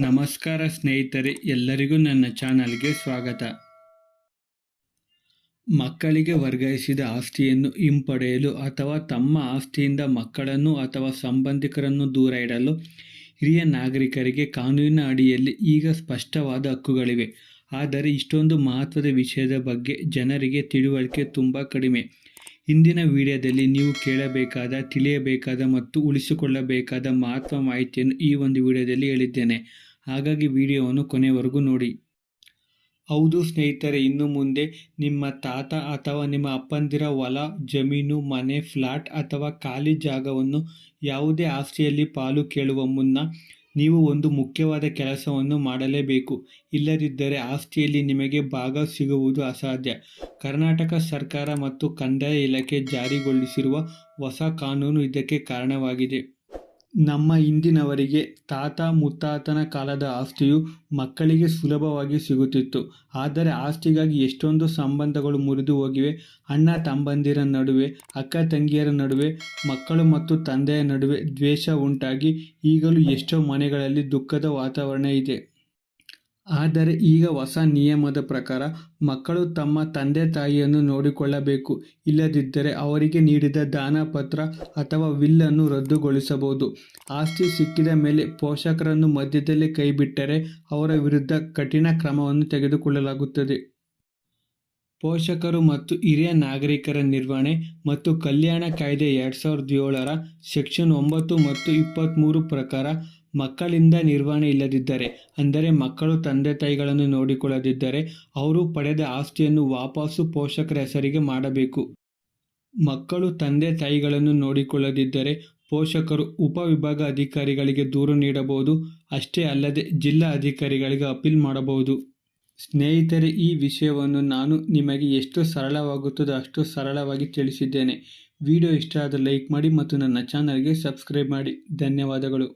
ನಮಸ್ಕಾರ ಸ್ನೇಹಿತರೆ, ಎಲ್ಲರಿಗೂ ನನ್ನ ಚಾನಲ್ಗೆ ಸ್ವಾಗತ. ಮಕ್ಕಳಿಗೆ ವರ್ಗಾಯಿಸಿದ ಆಸ್ತಿಯನ್ನು ಹಿಂಪಡೆಯಲು ಅಥವಾ ತಮ್ಮ ಆಸ್ತಿಯಿಂದ ಮಕ್ಕಳನ್ನು ಅಥವಾ ಸಂಬಂಧಿಕರನ್ನು ದೂರ ಇಡಲು ಹಿರಿಯ ನಾಗರಿಕರಿಗೆ ಕಾನೂನಿನ ಅಡಿಯಲ್ಲಿ ಈಗ ಸ್ಪಷ್ಟವಾದ ಹಕ್ಕುಗಳಿವೆ. ಆದರೆ ಇಷ್ಟೊಂದು ಮಹತ್ವದ ವಿಷಯದ ಬಗ್ಗೆ ಜನರಿಗೆ ತಿಳುವಳಿಕೆ ತುಂಬ ಕಡಿಮೆ. ಇಂದಿನ ವಿಡಿಯೋದಲ್ಲಿ ನೀವು ಕೇಳಬೇಕಾದ, ತಿಳಿಯಬೇಕಾದ ಮತ್ತು ಉಳಿಸಿಕೊಳ್ಳಬೇಕಾದ ಮಹತ್ವ ಮಾಹಿತಿಯನ್ನು ಈ ಒಂದು ವಿಡಿಯೋದಲ್ಲಿ ಹೇಳಿದ್ದೇನೆ. ಹಾಗಾಗಿ ವಿಡಿಯೋವನ್ನು ಕೊನೆವರೆಗೂ ನೋಡಿ. ಹೌದು ಸ್ನೇಹಿತರೆ, ಇನ್ನು ಮುಂದೆ ನಿಮ್ಮ ತಾತ ಅಥವಾ ನಿಮ್ಮ ಅಪ್ಪಂದಿರ ಹೊಲ, ಜಮೀನು, ಮನೆ, ಫ್ಲಾಟ್ ಅಥವಾ ಖಾಲಿ ಜಾಗವನ್ನು ಯಾವುದೇ ಆಸ್ತಿಯಲ್ಲಿ ಪಾಲು ಕೇಳುವ ಮುನ್ನ ನೀವು ಒಂದು ಮುಖ್ಯವಾದ ಕೆಲಸವನ್ನು ಮಾಡಲೇಬೇಕು. ಇಲ್ಲದಿದ್ದರೆ ಆಸ್ತಿಯಲ್ಲಿ ನಿಮಗೆ ಭಾಗ ಸಿಗುವುದು ಅಸಾಧ್ಯ. ಕರ್ನಾಟಕ ಸರ್ಕಾರ ಮತ್ತು ಕಂದಾಯ ಇಲಾಖೆ ಜಾರಿಗೊಳಿಸಿರುವ ಹೊಸ ಕಾನೂನು ಇದಕ್ಕೆ ಕಾರಣವಾಗಿದೆ. ನಮ್ಮ ಹಿಂದಿನವರಿಗೆ ತಾತ ಮುತ್ತಾತನ ಕಾಲದ ಆಸ್ತಿಯು ಮಕ್ಕಳಿಗೆ ಸುಲಭವಾಗಿ ಸಿಗುತ್ತಿತ್ತು. ಆದರೆ ಆಸ್ತಿಗಾಗಿ ಎಷ್ಟೊಂದು ಸಂಬಂಧಗಳು ಮುರಿದು ಹೋಗಿವೆ. ಅಣ್ಣ ತಮ್ಮಂದಿರ ನಡುವೆ, ಅಕ್ಕ ತಂಗಿಯರ ನಡುವೆ, ಮಕ್ಕಳು ಮತ್ತು ತಂದೆಯ ನಡುವೆ ದ್ವೇಷ ಉಂಟಾಗಿ ಈಗಲೂ ಎಷ್ಟೋ ಮನೆಗಳಲ್ಲಿ ದುಃಖದ ವಾತಾವರಣ ಇದೆ. ಆದರೆ ಈಗ ಹೊಸ ನಿಯಮದ ಪ್ರಕಾರ ಮಕ್ಕಳು ತಮ್ಮ ತಂದೆ ತಾಯಿಯನ್ನು ನೋಡಿಕೊಳ್ಳಬೇಕು. ಇಲ್ಲದಿದ್ದರೆ ಅವರಿಗೆ ನೀಡಿದ ದಾನ ಪತ್ರ ಅಥವಾ ವಿಲ್ಲನ್ನು ರದ್ದುಗೊಳಿಸಬಹುದು. ಆಸ್ತಿ ಸಿಕ್ಕಿದ ಮೇಲೆ ಪೋಷಕರನ್ನು ಮಧ್ಯದಲ್ಲೇ ಕೈಬಿಟ್ಟರೆ ಅವರ ವಿರುದ್ಧ ಕಠಿಣ ಕ್ರಮವನ್ನು ತೆಗೆದುಕೊಳ್ಳಲಾಗುತ್ತದೆ. ಪೋಷಕರು ಮತ್ತು ಹಿರಿಯ ನಾಗರಿಕರ ನಿರ್ವಹಣೆ ಮತ್ತು ಕಲ್ಯಾಣ ಕಾಯ್ದೆ ಎರಡು ಸಾವಿರದ ಏಳರ ಸೆಕ್ಷನ್ ಒಂಬತ್ತು ಮತ್ತು ಇಪ್ಪತ್ತ್ಮೂರು ಪ್ರಕಾರ ಮಕ್ಕಳಿಂದ ನಿರ್ವಹಣೆ ಇಲ್ಲದಿದ್ದರೆ, ಅಂದರೆ ಮಕ್ಕಳು ತಂದೆ ತಾಯಿಗಳನ್ನು ನೋಡಿಕೊಳ್ಳದಿದ್ದರೆ ಅವರು ಪಡೆದ ಆಸ್ತಿಯನ್ನು ವಾಪಸ್ಸು ಪೋಷಕರ ಹೆಸರಿಗೆ ಮಾಡಬೇಕು. ಮಕ್ಕಳು ತಂದೆ ತಾಯಿಗಳನ್ನು ನೋಡಿಕೊಳ್ಳದಿದ್ದರೆ ಪೋಷಕರು ಉಪವಿಭಾಗ ಅಧಿಕಾರಿಗಳಿಗೆ ದೂರು ನೀಡಬಹುದು, ಅಷ್ಟೇ ಅಲ್ಲದೆ ಜಿಲ್ಲಾ ಅಧಿಕಾರಿಗಳಿಗೆ ಅಪೀಲ್ ಮಾಡಬಹುದು. ಸ್ನೇಹಿತರೆ, ಈ ವಿಷಯವನ್ನು ನಾನು ನಿಮಗೆ ಎಷ್ಟು ಸರಳವಾಗುತ್ತದೋ ಅಷ್ಟು ಸರಳವಾಗಿ ತಿಳಿಸಿದ್ದೇನೆ. ವಿಡಿಯೋ ಇಷ್ಟ ಆದರೆ ಲೈಕ್ ಮಾಡಿ ಮತ್ತು ನನ್ನ ಚಾನಲ್ಗೆ ಸಬ್ಸ್ಕ್ರೈಬ್ ಮಾಡಿ. ಧನ್ಯವಾದಗಳು.